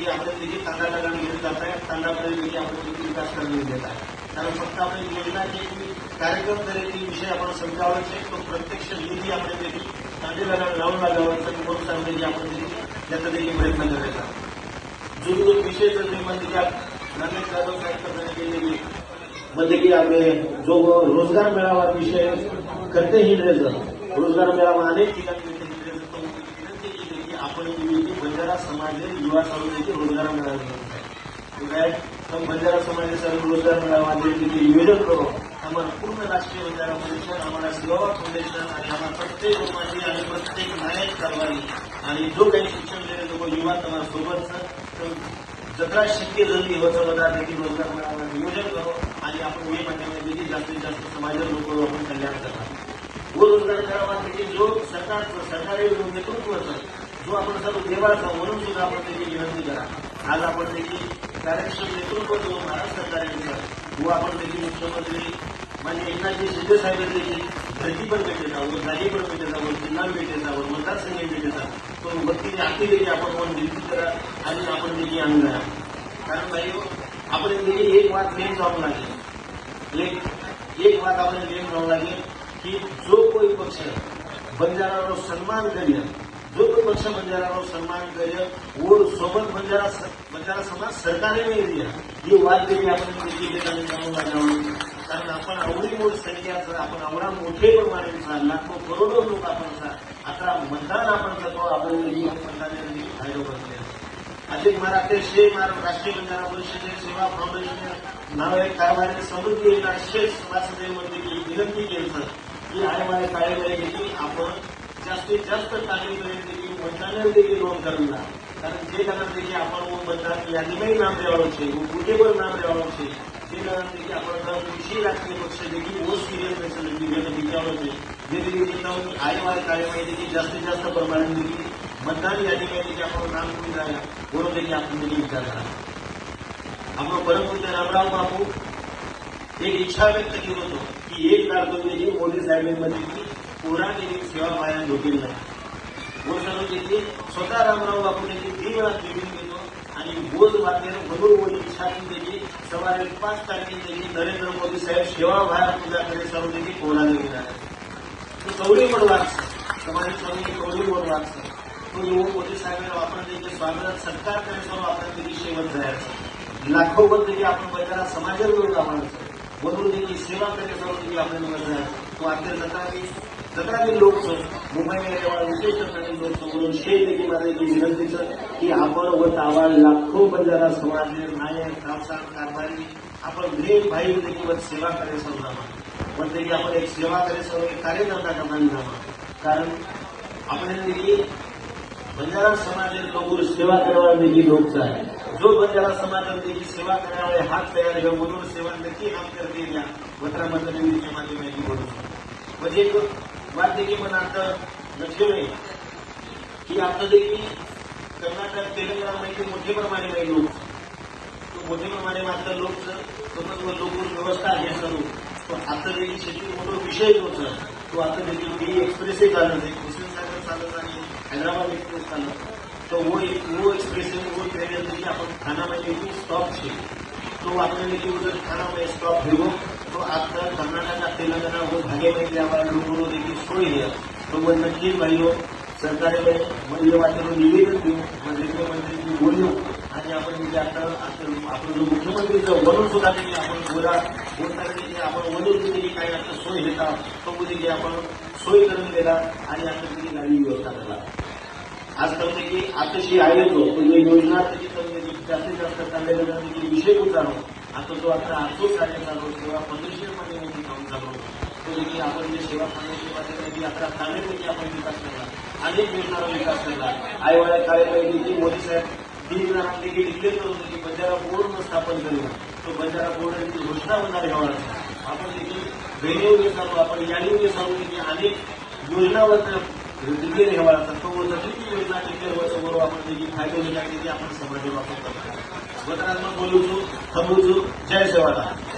देखील आपण देखील तांडा लगान घेऊन जात आहे तांडाकडे देखील आपण देखील विकास करणे देत आहे कारण फक्त आपण योजना की कार्यक्रम करेल विषय आपण समजावं છે तो प्रत्यक्ष निधी आपण देखील लगान लावून तर म्हणून सांगण्याची आपण देखील याचा देखील प्रयत्न करायचा जो जो विषय जर की आप- नागरिक जाधव साहेब करने के लिए भी म्हणजे की आपले जो रोज़गार मेळावा विषय करते हिंद्रेचं रोज़गार मेळावा अनेक ठिकाणी आपण देखील बंजारा समाज युवा सर्व रोजगार मिळावी आहे? तर बंजारा समाज सर्व रोजगार मिळावा देखील नियोजन करू आम्हाला पूर्ण राष्ट्रीय बंजारा परिषद आम्हाला सेवा फाउंडेशन आणि आम्हाला प्रत्येक लोकांची आणि प्रत्येक नायक कारवाई आणि जो काही शिक्षण दिले लोक युवा तुम्हाला सोबत जत्रा शक्य झाली होतं मला देखील रोजगार मिळावा नियोजन करू आणि आपण हे माध्यमात देखील जास्तीत जास्त समाजात लोक आपण कल्याण करा रोजगार करावा देखील जो सरकारचं सरकारी नेतृत्वाचं जो आपण सर्व देवाचा म्हणून सुद्धा आपण त्याची विनंती करा. आज आपण त्याची कार्यक्षम नेतृत्व जो महाराज सरकारने. दिलं जो आपण त्याची मुख्यमंत्री म्हणजे एकनाथजी शिंदे साहेब त्याची धरती पण भेटे जावं जागे पण भेटे जावं चिन्हा भेटे जावं मतदारसंघ भेटे जावं पण भक्तीने आखी देखील आपण म्हणून विनंती करा आणि आपण त्याची आणून करा. कारण भाई आपण त्याची एक वाद नेम जाऊन लागेल एक एक वाद आपण नेम जाऊन लागेल की जो कोई पक्ष बंजारावर सन्मान करेल पक्ष बंजारावर सम्मान करे और सोबत बंजारा बंजारा समाज सरकारने एरिया. ही वाद केली आपण एकेकाने जाऊन बजावली कारण आपण आवडी मोठी संख्याचा आपण आवडा मोठे प्रमाणाचा लाखो करोडो लोक आपण आता मतदान आपण करतो आपल्याला ही मतदानाने फायदा बसले अजित महाराज शे महाराज राष्ट्रीय बंजारा परिषदे सेवा फाउंडेशन नावे कारभारी समृद्धी येणार शेष सभासदेमध्ये विनंती केली की आयमाय काळेबाई घेतली. आपण जास्तीत जास्त ताकदीपर्यंत બંધારણ લોન કરેલા કારણ જે કારણ તરીકે આપણો બંધારણ યાદીમાં નામ લેવાનું છે પોતે પણ નામ લેવાનું છે તે કારણ તરીકે આપણને ઓછી રાખવી પડશે જેથી બહુ સિરિયસ પેશન્ટ વિગત વિચારો છે જેથી રીતે આયવાય કાર્યવાહીથી जास्तीत जास्त प्रमाणात मतदान યાદીમાં આપણું નામ કોઈ થાય બોલો તરીકે આપણને વિચારતા આપણો પરમ પૂજ્ય રામરાવ બાપુ એક ઈચ્છા વ્યક્ત કર્યો હતો की एक कारकुन मोदी साहेबांमध्ये कोणाने सेवा पाया झोकेल नाही गोसाळू ते स्वतः रामराव बापू देखील तीन वेळा ट्रेनिंग घेतो आणि बोध मातेनं बरोबर शासन त्याची सवारी पाच तारखेची देखील नरेंद्र मोदी साहेब सेवा बाहेर पूजा करे सर्व देखील कोणाला गेला तो चौरीवर वागतो समाजी स्वामी चौरीवर वागतो तो युवक मोदी साहेबांना वापरून त्यांच्या स्वागत सत्कार करे सर्व आपल्या देखील शेवट जायचं लाखो देखील आपण बघायला समाजाविरोधी आपण म्हणून देखील सेवा करे सर्व देखील आपल्याला जायचं निवड जायचं तो अखेर जत्रावी जत्रावी लोक मुंबईमध्ये जेव्हा विशेष जत्रावी लोक म्हणून शे देखील माझं देखील विनंतीचं की आपण व तावा लाखो बंजारा समाज नायक खावसार कारभारी आपण ग्रेट भाई देखील वर सेवा करे सर्व पण की आपण एक सेवा करे सर्व एक कार्यकर्ता करणार जावं कारण आपण देखील बंजारा समाज कबूर सेवा करावा देखील लोकचा आहे जो बंजारा समाज देखील सेवा करावे हात तयार घेऊन म्हणून सेवा नक्की हात करते या वत्रामध्ये निवडीच्या बोलू शकतो म्हणजे वारदेवी म्हणाचं नक्षले की आता देखील कर्नाटक तेलंगणामध्ये मोठे प्रमाणे लोक तो मोठे प्रमाणे मात्र लोक समज लोक व्यवस्था आहे सर्व पण आता देखील शेती मोठा विषय होता. तो आता देखील बी एक्सप्रेसही चालत आहे. हुसेन सागर चालत आणि हैदराबाद एक्सप्रेस चालत तो वो वो एक्सप्रेस वो ट्रेन आपण खानामध्ये स्टॉप छे तो आपल्याला उदर खानामध्ये स्टॉप घेऊ तो आपका कर्नाटक तेलंगाना भागे में हमारे लोगों ने देखिए छोड़ दिया तो वो नक्की भाइयों सरकारे मंदिर वाचन निवेदन देऊ मंदिर मंत्री बोलू आणि आपण म्हणजे आता आपण जो मुख्यमंत्री वरून सुद्धा त्यांनी आपण बोला बोलताना त्यांनी आपण वरून त्यांनी काही आता सोय घेता तो कुठे आपण सोय करून दिला आणि आता तिथे नवीन व्यवस्था झाला आज समजे की आताशी आयोजन योजना त्याची समजे जास्तीत जास्त चाललेलं जाते की विषय कोणता आता जो आता आजो कार्य चालू किंवा पंधरशे मध्ये मोठी काम चालू तो देखील आपण जे सेवा पंधरशे मध्ये आता ठाणेपैकी आपण विकास केला. अनेक योजनांचा विकास केला. आईवाळ्या काळेमध्ये देखील मोदी साहेब तीन जणांना देखील डिक्लेअर करून की बंजारा बोर्ड स्थापन करूया तो बंजारा बोर्ड यांची घोषणा होणार यावर आपण देखील रेडिओ सांगू आपण याडीने सांगू देखील अनेक योजनावर डिक्लेअर घ्यावा लागतात तो जशी योजना डिक्लेअर व्हायचं बरोबर आपण देखील फायदे म्हणजे घेण्यासाठी आपण समाज वापर करतो વતનાત્મક બોલું છું ખબું છું. જય સેવાદાન